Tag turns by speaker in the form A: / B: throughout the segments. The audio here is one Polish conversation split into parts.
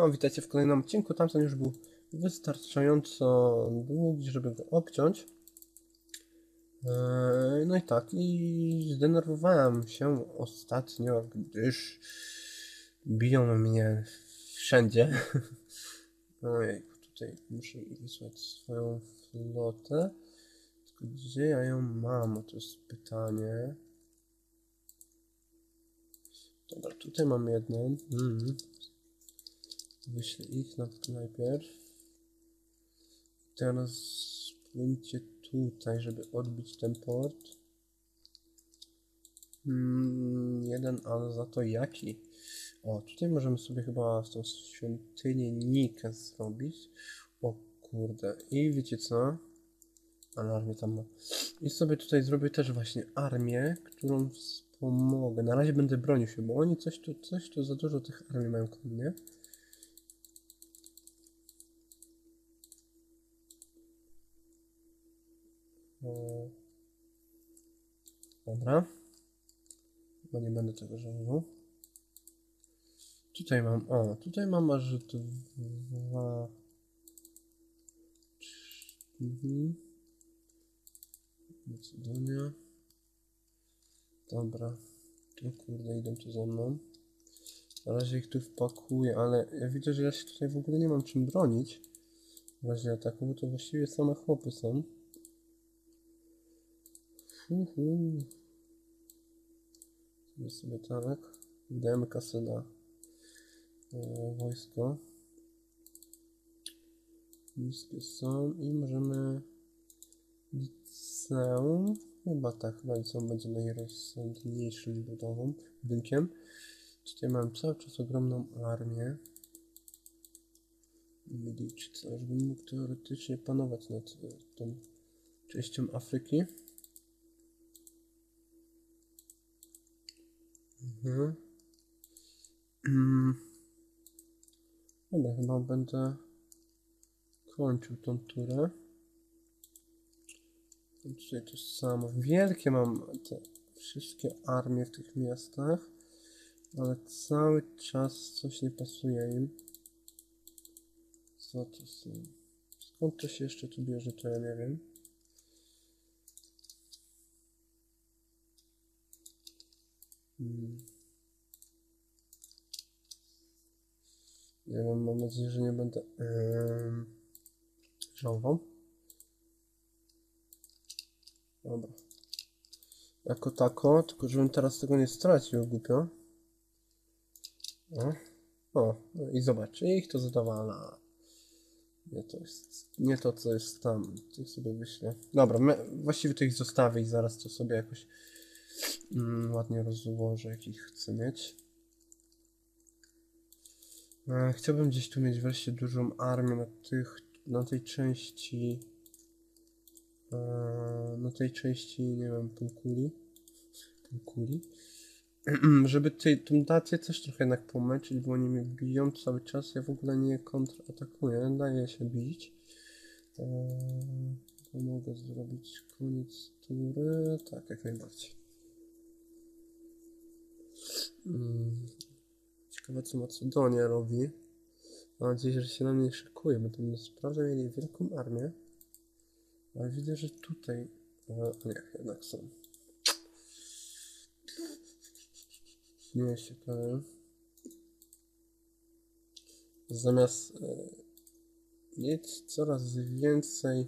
A: No, witajcie w kolejnym odcinku. Tamten już był wystarczająco długi, żeby go obciąć. Eee, No i tak, i zdenerwowałem się ostatnio, gdyż biją mnie wszędzie. Ojej, tutaj muszę wysłać swoją flotę. Tylko gdzie ja ją mam? To jest pytanie. Dobra, tutaj mam jedną. Mhm. Wyślę ich na, najpierw. Teraz spłyńcie tutaj, żeby odbić ten port. Mm, jeden, ale za to jaki? O, tutaj możemy sobie chyba z tą świątynię Nikę zrobić. O kurde. I wiecie co? Ale armię tam ma. I sobie tutaj zrobię też właśnie armię, którą wspomogę. Na razie będę bronił się, bo oni coś tu, coś tu za dużo tych armii mają konnie. O. Dobra. Chyba nie będę tego żałował. Tutaj mam, o, tutaj mam aż dwa... Mhm. Macedonia. Dobra. O kurde, idą tu za mną. Na razie ich tu wpakuję, ale ja widzę, że ja się tutaj w ogóle nie mam czym bronić. W razie ataku, bo to właściwie same chłopy są. Uhu. Sobie sobie tak. Wydajemy kasę na e, wojsko. Niskie są i możemy liceum. Chyba tak, liceum będzie najrozsądniejszym budową, budynkiem. Tutaj mam cały czas ogromną armię. Mediczyca, żebym mógł teoretycznie panować nad e, tą częścią Afryki. Mhm. Dobra, chyba będę kończył tą turę. Tutaj to samo. Wielkie mam te wszystkie armie w tych miastach, ale cały czas coś nie pasuje im. Co to są? Skąd to się jeszcze tu bierze, to ja nie wiem. Hmm. Nie wiem, mam nadzieję, że nie będę yy, żałował. Dobra. Jako tako, tylko żebym teraz tego nie stracił, głupio. O, o no i zobacz, ich to zadawala. Nie to jest, nie to co jest tam. Tych sobie wyślę. Dobra, me, właściwie to ich zostawię i zaraz to sobie jakoś mm, ładnie rozłożę, jakich chcę mieć. E, Chciałbym gdzieś tu mieć wreszcie dużą armię na tych, na tej części, e, na tej części, nie wiem, półkuli, półkuli, żeby tej, tą dację też trochę jednak pomęczyć, bo oni mnie biją cały czas, ja w ogóle nie kontratakuję, daję się bić. E, to mogę zrobić koniec tury, tak, jak najbardziej. Ciekawe co Macedonia robi. Mam nadzieję, że się na mnie szykuje, bo tam naprawdę mieli wielką armię. Ale widzę, że tutaj... E, nie, jednak są. Nie jest ciekawe. Zamiast e, mieć coraz więcej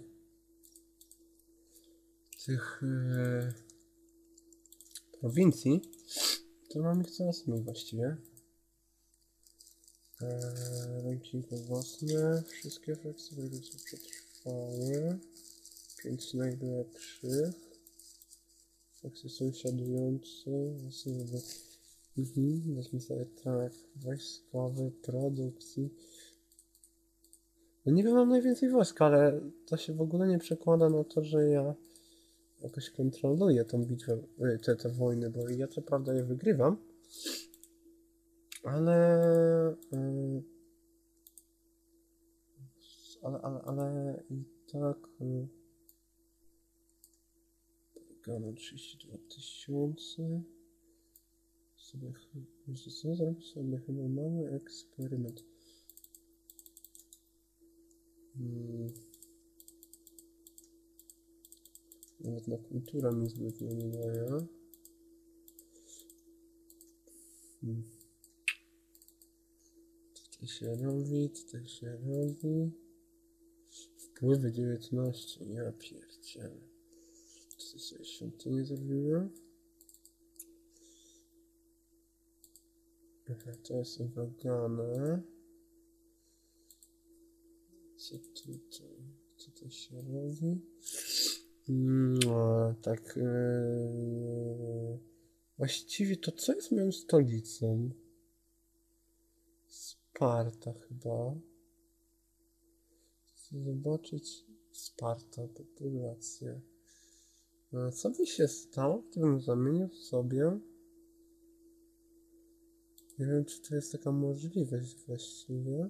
A: tych e, prowincji, to mam ich coraz mniej właściwie. Eee, rankingi własne, wszystkie frakcje są przetrwałe, 5 najlepszych, frakcje sąsiadujące, mhm, weźmy sobie tak, wojskowy, produkcji, no niby mam najwięcej wojsk, ale to się w ogóle nie przekłada na to, że ja jakoś kontroluję tą bitwę, y, te, te wojny, bo ja co prawda je wygrywam, ale, y, ale, ale, ale i tak y, Polegano 32 tysiące sobie wiecie co zrobić sobie chyba mały eksperyment Mm. Nawet na kulturę mi zbytnio nie daje. Hmm. Tutaj się robi, tutaj się robi. Wpływy 19, ja pierdzielę. Tutaj sobie świątynię zrobiłem. Aha, to jest wagane. Co tutaj? Co to się robi? No, tak. Yy... Właściwie to co jest moją stolicą? Sparta chyba. Chcę zobaczyć Sparta, populacja. E, Co by się stało, gdybym zamienił sobie? Nie wiem, czy to jest taka możliwość właściwie.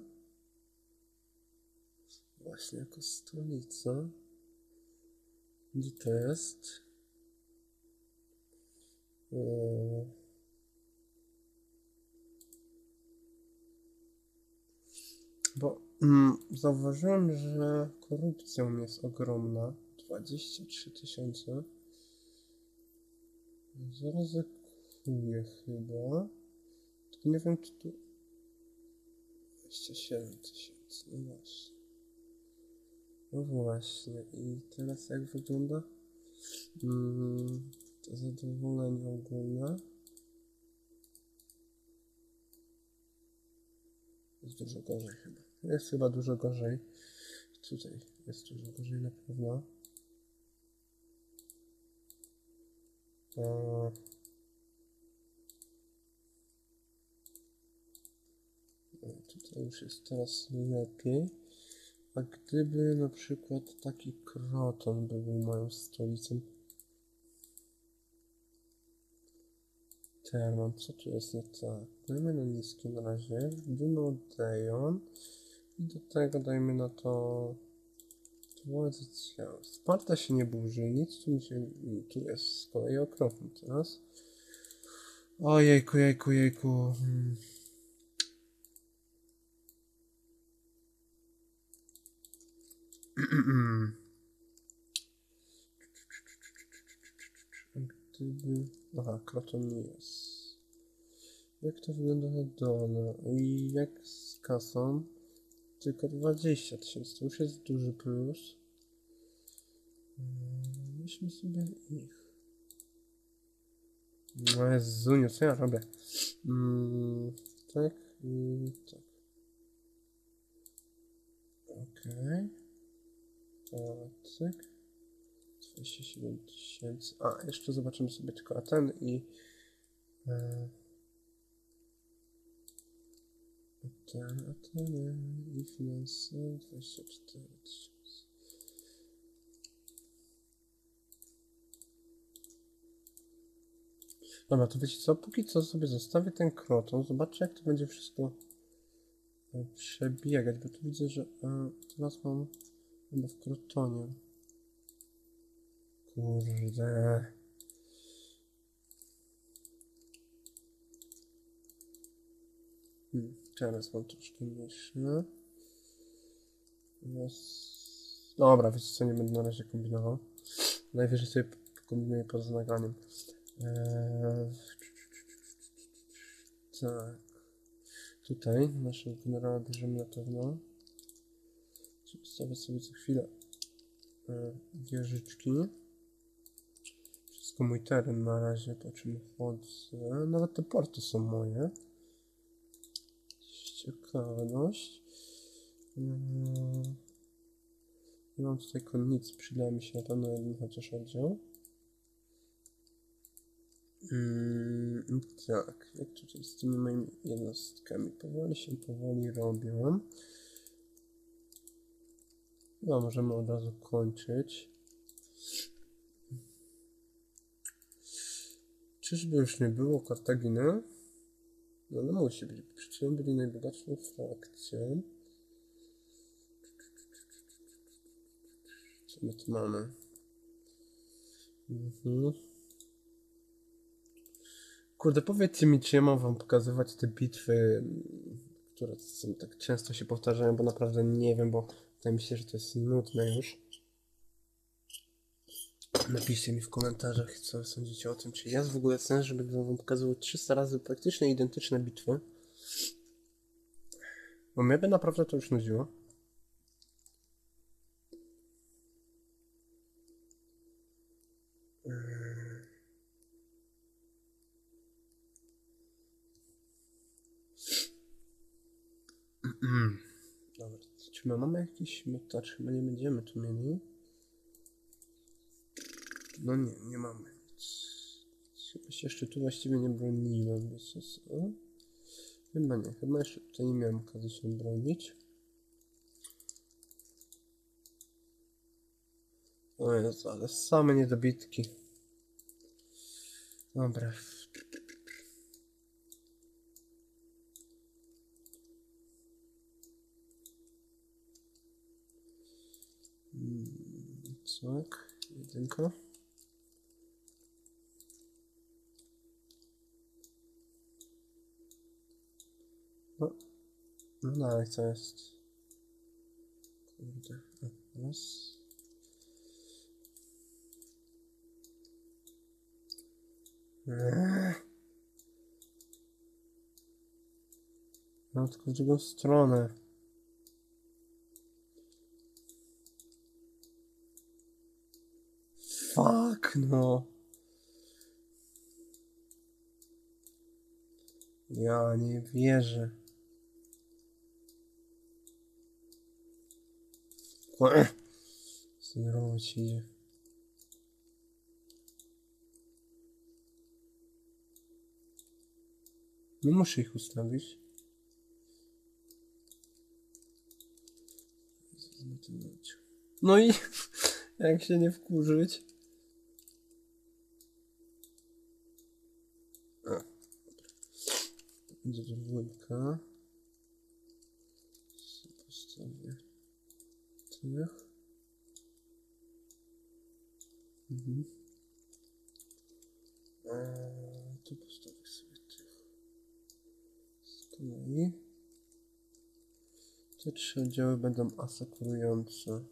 A: Właśnie jako stolica. Gdzie to jest? Eee. Bo mm, zauważyłem, że korupcją jest ogromna. 23 tysiące. Zaryzykuję chyba. Tylko nie wiem, czy tu... 27 tysięcy, no właśnie. No właśnie, i teraz jak wygląda mm, to zadowolenie ogólne? Jest dużo gorzej chyba. Jest chyba dużo gorzej. Tutaj jest dużo gorzej na pewno. Tutaj już jest teraz lepiej. A gdyby na przykład taki Kroton by był moją stolicą. Terman, co tu jest nie tak? Dajmy na niskie na razie. Dynodeon. I do tego dajmy na to... Ciał. Sparta się nie burzy, nic tu mi się... Tu jest z kolei okropny teraz. Ojejku, jejku, jejku. Hmm. Gdyby... Aha, Kroton nie jest. Jak to wygląda na dole? I jak z kasą? Tylko 20 tysięcy, to już jest duży plus. Mm, Weźmy sobie ich. No Jezuniu, co ja robię? Mm, tak i tak. Okej. Okay. Cyk. 27 tysięcy. A, jeszcze zobaczymy sobie tylko ten i... E, ten, a ten i finanse 24 tysiące. Dobra, to wiecie co, póki co sobie zostawię ten kroton, zobaczcie jak to będzie wszystko e, przebiegać, bo tu widzę, że e, teraz mam chyba w krotonie. Kurde. Hmm, teraz mam troszkę. Raz... Dobra, wiecie co, nie będę na razie kombinował. Najwyżej sobie kombinuję poza nagraniem. Eee... Tak. Tutaj naszego generała bierzemy na pewno. Ustawię sobie co chwilę e, Wszystko mój teren na razie, po czym chodzę. Nawet te porty są moje. Ciekawość. Mm. Nie mam tutaj konnicy, przyda mi się na pewno jeden chociaż oddział. Mm, tak, jak tutaj z tymi moimi jednostkami powoli się powoli robią. No, możemy od razu kończyć. Czyżby już nie było Kartaginy? No, no musi być. Przecież byli najbogatszą frakcją. Co my tu mamy? Mhm. Kurde, powiedzcie mi, czy ja mam wam pokazywać te bitwy, które są tak często się powtarzają, bo naprawdę nie wiem, bo Wydaje mi się, że to jest nudne już. Napiszcie mi w komentarzach, co sądzicie o tym, czy jest w ogóle sens, żeby wam pokazywał 300 razy praktycznie identyczne bitwy. Bo mnie by naprawdę to już nudziło. Dobra, czy my mamy jakiś miotacz? Chyba nie będziemy tu mieli. No nie, nie mamy nic. Chyba się jeszcze tu właściwie nie broniłem, wiecie co? Chyba nie, chyba jeszcze tutaj nie miałem okazji się bronić. O Jezu, ale same niedobitki. Dobra. Mm, Tak, jedynka. No, no dalej co jest? Kurde, raz. No tylko w drugą stronę. Fuck no. Ja nie wierzę. Kłe- Zdenerwować idzie. No muszę ich ustawić. No i jak się nie wkurzyć. A, dobra. Będzie to dwójka. Sobie Postawię tych. Mhm. Eee, tu postawię sobie tych. Z kolei te trzy oddziały będą asekurujące.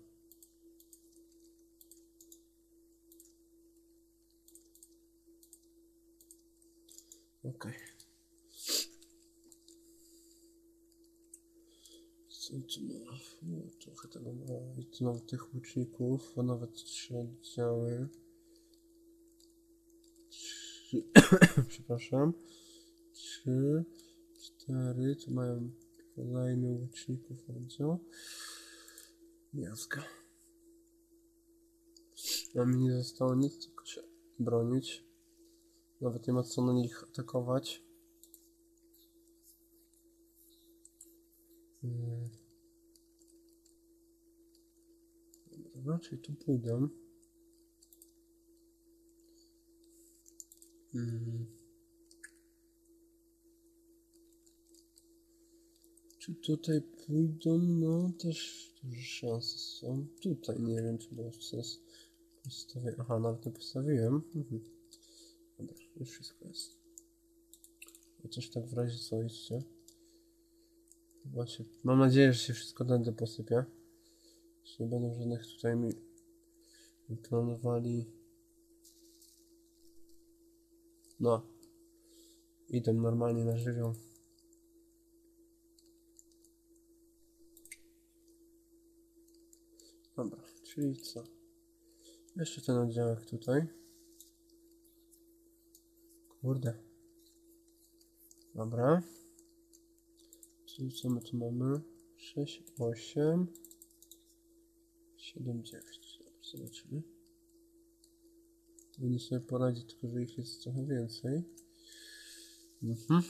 A: Okej. Co tu ma? No, trochę tego ma. Tych łuczników, a nawet trzy oddziały. Trzy... Przepraszam. Trzy, cztery. Tu mają kolejny łuczników oddział. Miazga. A mi nie zostało nic, tylko się bronić. Nawet nie ma co na nich atakować. Hmm. Dobra, tu pójdę. Hmm. Czy tutaj pójdą? No, też duże szanse są. Tutaj nie wiem, czy było sens. Aha, nawet nie postawiłem. Mhm. Dobra, już wszystko jest. Chociaż tak w razie co iście. Właśnie, mam nadzieję, że się wszystko tędy posypie. Nie będą żadnych tutaj mi planowali. No. Idę normalnie na żywioł. Dobra, czyli co? Jeszcze ten oddziałek tutaj. Kurde. Dobra. Czyli co my tu mamy? 6, 8, 7, 9. Dobra, zobaczymy. Powinni sobie poradzić, tylko że ich jest trochę więcej. Mhm.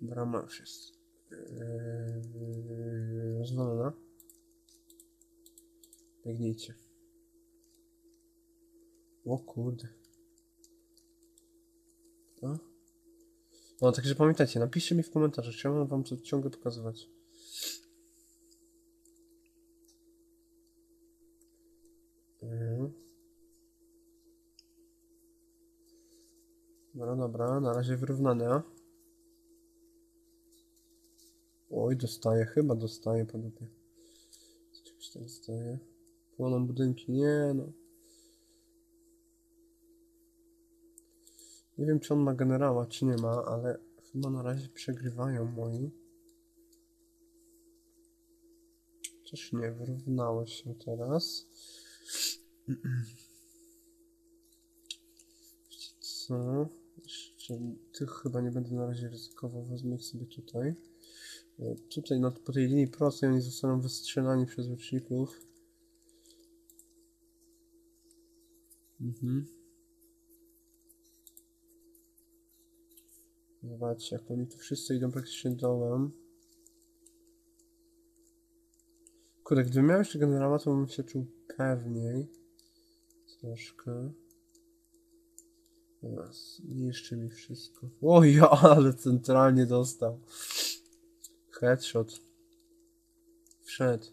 A: Brama już jest yy, rozwalona. Biegnijcie. O kurde. A? No, także pamiętajcie, napiszcie mi w komentarzach, chciałbym wam to ciągle pokazywać. Mhm. Dobra, dobra, na razie wyrównane. Oj, dostaję, chyba dostaję po dupie. Czy tak zdaje? Płoną budynki, nie no. Nie wiem, czy on ma generała, czy nie ma, ale chyba na razie przegrywają moi. Coś nie wyrównało się teraz. Co? Jeszcze tych chyba nie będę na razie ryzykował, wezmę ich sobie tutaj. E, Tutaj na, po tej linii prostej oni zostaną wystrzelani przez łuczników. Mhm. Zobaczcie, jak oni tu wszyscy idą praktycznie dołem. Kurde, gdybym miał jeszcze generała, to bym się czuł pewniej. Troszkę. Teraz niszczy mi wszystko. O ja, ale centralnie dostał. Headshot. Wszedł.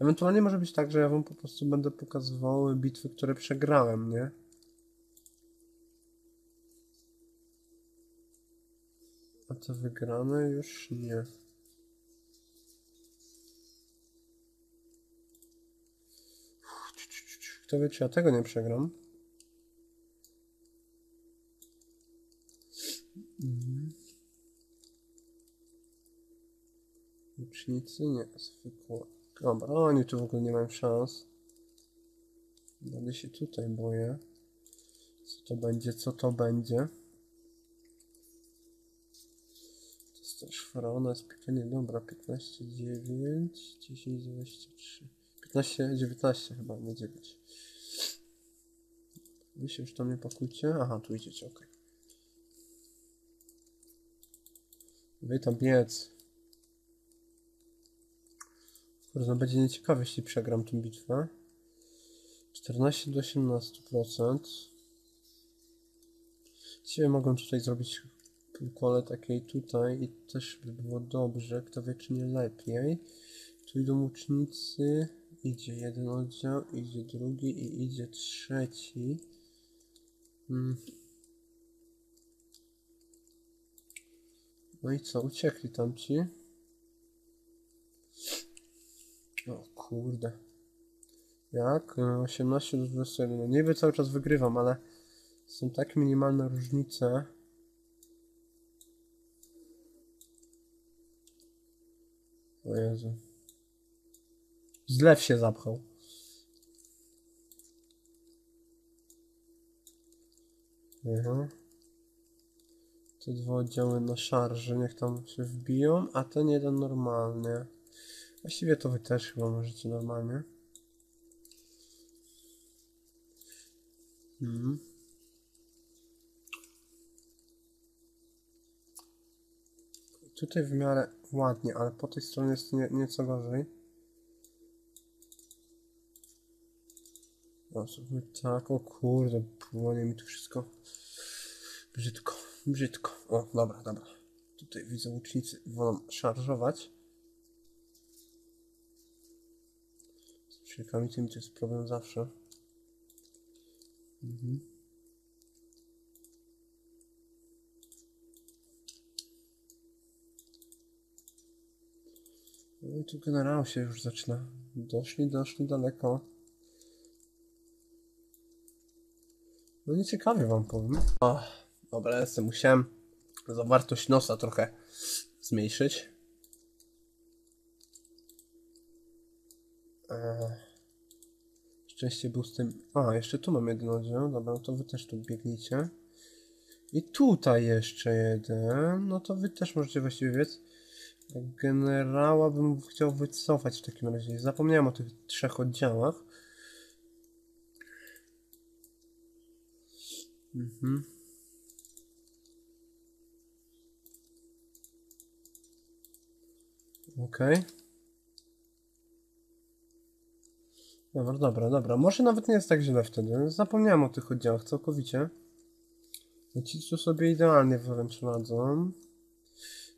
A: Ewentualnie może być tak, że ja wam po prostu będę pokazywał bitwy, które przegrałem, nie? A te wygrane już nie. Kto wie, czy ja tego nie przegram? Mhm. Łucznicy? Nie, zwykłe. Dobra, oni tu w ogóle nie mają szans. Będę się tutaj boję. Co to będzie, co to będzie? To jest też faraona, jest pytanie, dobra, 15, 9, 10, 23. 15, 19 chyba, nie 9. Wy się już tam nie pakujcie. Aha, tu idziecie, ok. Wy tam biec. No będzie nieciekawe, jeśli przegram tę bitwę. 14 do 18%. Dzisiaj mogą tutaj zrobić półkole takiej tutaj i też by było dobrze, kto wie czy nie lepiej. Tu idą łucznicy, idzie jeden oddział, idzie drugi i idzie trzeci. Hmm. No i co, uciekli tamci? O kurde. Jak? E, 18 do 21. No niby cały czas wygrywam, ale są tak minimalne różnice. O Jezu. Zlew się zapchał. Aha. Te dwa oddziały na szarży, niech tam się wbiją, a ten jeden normalnie. Właściwie to wy też chyba możecie normalnie. Mhm. Tutaj w miarę ładnie, ale po tej stronie jest nie, nieco gorzej. O, zróbmy tak, o kurde, płonie mi tu wszystko. Brzydko, brzydko. O, dobra, dobra. Tutaj widzę łucznicy wolą szarżować. Z tymi to jest problem zawsze. Mhm. No i tu generał się już zaczyna. Doszli, doszli daleko. No nieciekawie wam powiem. O, dobra, jestem. Musiałem zawartość nosa trochę zmniejszyć. Eee, szczęście był z tym... A, jeszcze tu mam jeden oddział. Dobra, to wy też tu biegnijcie. I tutaj jeszcze jeden. No to wy też możecie właściwie biec. Generała bym chciał wycofać w takim razie. Zapomniałem o tych trzech oddziałach. Mhm. Okej. Dobra, dobra, dobra. Może nawet nie jest tak źle wtedy. Zapomniałem o tych oddziałach całkowicie. Ci tu sobie idealnie wręcz radzą.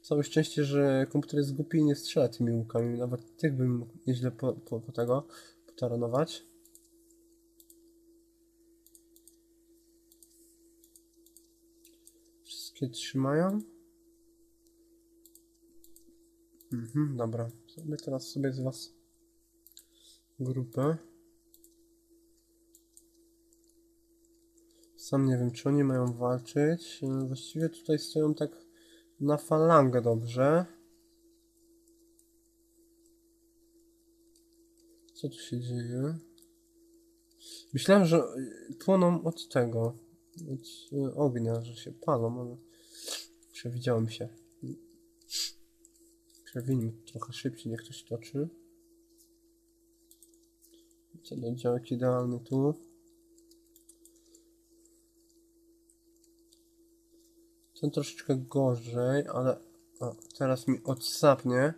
A: Całe szczęście, że komputer jest głupi i nie strzela tymi łukami. Nawet tych bym mógł nieźle po, po, po tego potaranować. Wszystkie trzymają. Mhm, dobra. Zrobię teraz sobie z was grupę. Sam nie wiem, czy oni mają walczyć. E, Właściwie tutaj stoją tak na falangę dobrze. Co tu się dzieje? Myślałem, że płoną od tego, od y, ognia, że się palą, ale przewidziałem się. Przewinimy trochę szybciej, niech ktoś toczy. Co do działek idealny tu. Ten troszeczkę gorzej, ale o, teraz mi odsapnie.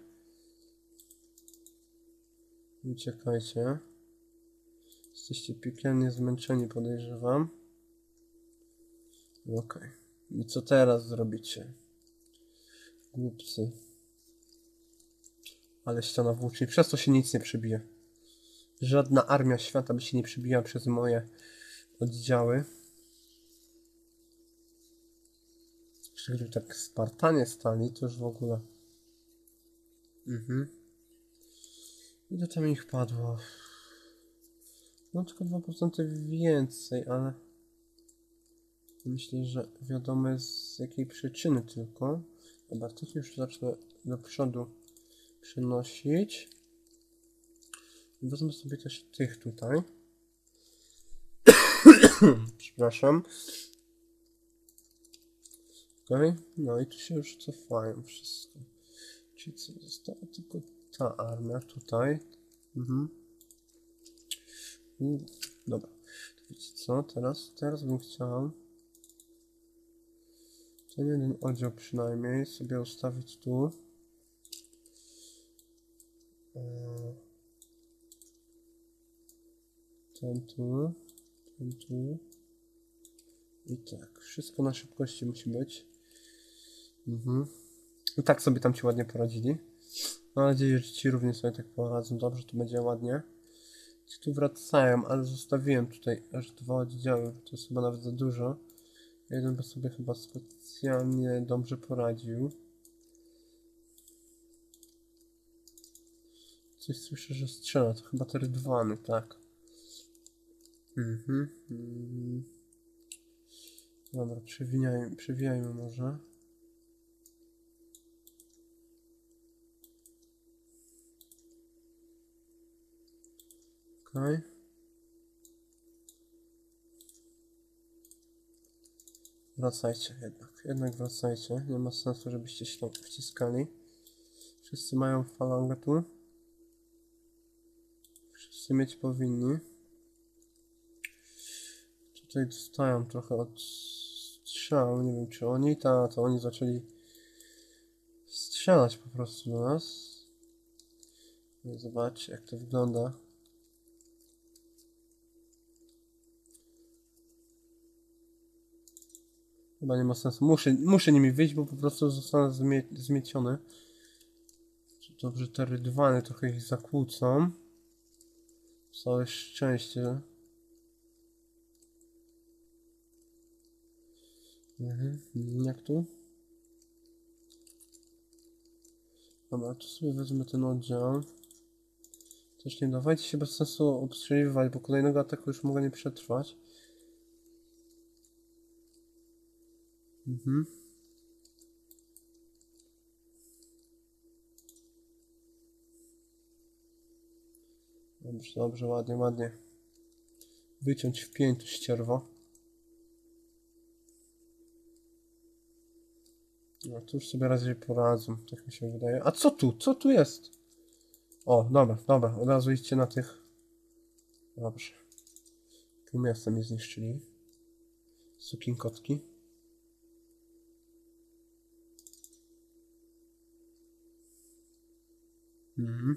A: Uciekajcie. Jesteście piekielnie zmęczeni, podejrzewam. Okej. I co teraz zrobicie? Głupcy. Ale ściana włóczni. Przez to się nic nie przebije. Żadna armia świata by się nie przebijała przez moje oddziały. Jeszcze gdyby tak Spartanie stali, to już w ogóle. Mhm. Ile tam ich padło? No tylko 2% więcej, ale myślę, że wiadomo jest z jakiej przyczyny tylko. Dobra, tych już zacznę do przodu przenosić. Wezmę sobie też tych tutaj. Przepraszam. Okej, no i tu się już cofają wszystko. Czyli co, została tylko ta armia tutaj. Mhm. I, dobra. To wiecie co, teraz, teraz bym chciał ten jeden oddział przynajmniej sobie ustawić tu. Eee, Ten tu, ten tu. I tak, wszystko na szybkości musi być. Mhm. I tak sobie tam ci ładnie poradzili. Mam nadzieję, że ci również sobie tak poradzą dobrze, to będzie ładnie. Ci tu wracają, ale zostawiłem tutaj aż dwa oddziały, to jest chyba nawet za dużo. Jeden by sobie chyba specjalnie dobrze poradził. Coś słyszę, że strzela, to chyba te rydwany, tak. Mhm. Dobra, przewijajmy, przewijajmy może. Okej. Wracajcie jednak, jednak wracajcie. Nie ma sensu, żebyście się wciskali. Wszyscy mają falangę tu. Wszyscy mieć powinni. Tutaj dostają trochę od strzału. Nie wiem, czy oni, ta, to oni zaczęli strzelać po prostu do nas. No, Zobaczcie, jak to wygląda. Chyba nie ma sensu. Muszę, muszę nimi wyjść, bo po prostu zostanę zmie zmieciony. Dobrze, te rydwany trochę ich zakłócą. Całe szczęście. Mhm. Jak tu? Dobra, tu sobie wezmę ten oddział. Też nie dawajcie się bez sensu obstrzeliwać, bo kolejnego ataku już mogę nie przetrwać. Mhm. Dobrze, dobrze, ładnie, ładnie. Wyciąć w pięć ścierwo. No tu już sobie raczej poradzą, tak mi się wydaje. A co tu? Co tu jest? O, dobra, dobra, od razu idźcie na tych. Dobrze. Pół miasta mnie zniszczyli. Sukinkotki. Mhm.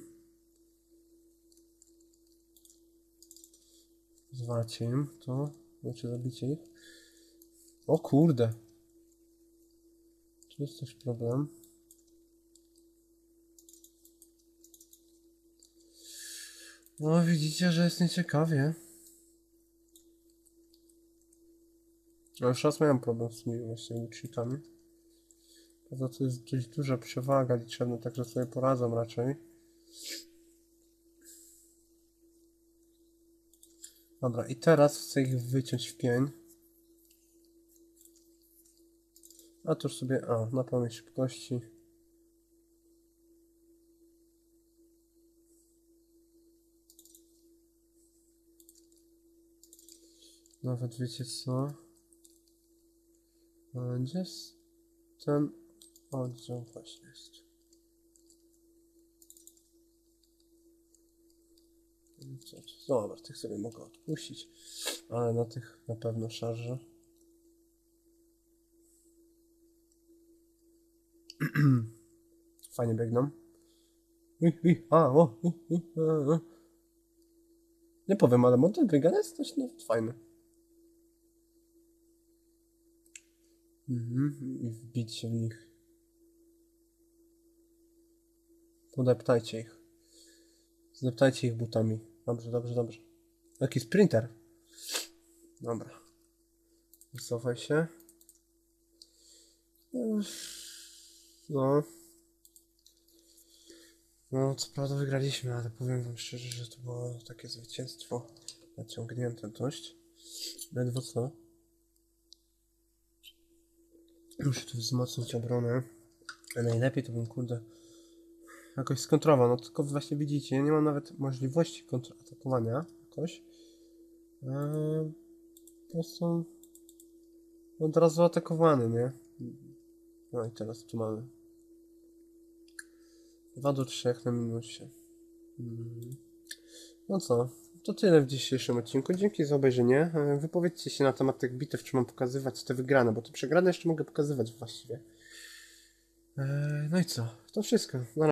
A: Zwalcie im to. Znaczy zabicie ich. O kurde. Tu jest też problem. No widzicie, że jest nieciekawie. A już raz miałem problem z tymi właśnie łucznikami. Prawda, to jest dość duża przewaga liczebna, także sobie poradzą raczej. Dobra, i teraz chcę ich wyciąć w pień. A tuż sobie, a, na pełnej szybkości. Nawet wiecie co? A Gdzie jest ten oddział właśnie jest? Dobra, tych sobie mogę odpuścić, ale na tych na pewno szarżę. Fajnie biegną. Nie powiem, ale model biegania jest dość nawet fajny. Mhm, i wbić się w nich. Podeptajcie ich. Zdeptajcie ich butami. Dobrze, dobrze, dobrze. Jaki sprinter. Dobra. Wycofaj się. Ech, No. No, co prawda wygraliśmy, ale powiem wam szczerze, że to było takie zwycięstwo naciągnięte dość. Ledwo co. Muszę tu wzmocnić obronę. A najlepiej to bym, kurde, jakoś skontrował. No tylko właśnie widzicie, ja nie mam nawet możliwości kontratakowania jakoś. Eee, po prostu od razu atakowany, nie? No i teraz tu mamy 2 do 3 na minusie. Mm. No co, to tyle w dzisiejszym odcinku. Dzięki za obejrzenie. E, Wypowiedzcie się na temat tych bitew, czy mam pokazywać te wygrane, bo te przegrane jeszcze mogę pokazywać właściwie. E, No i co, to wszystko. Na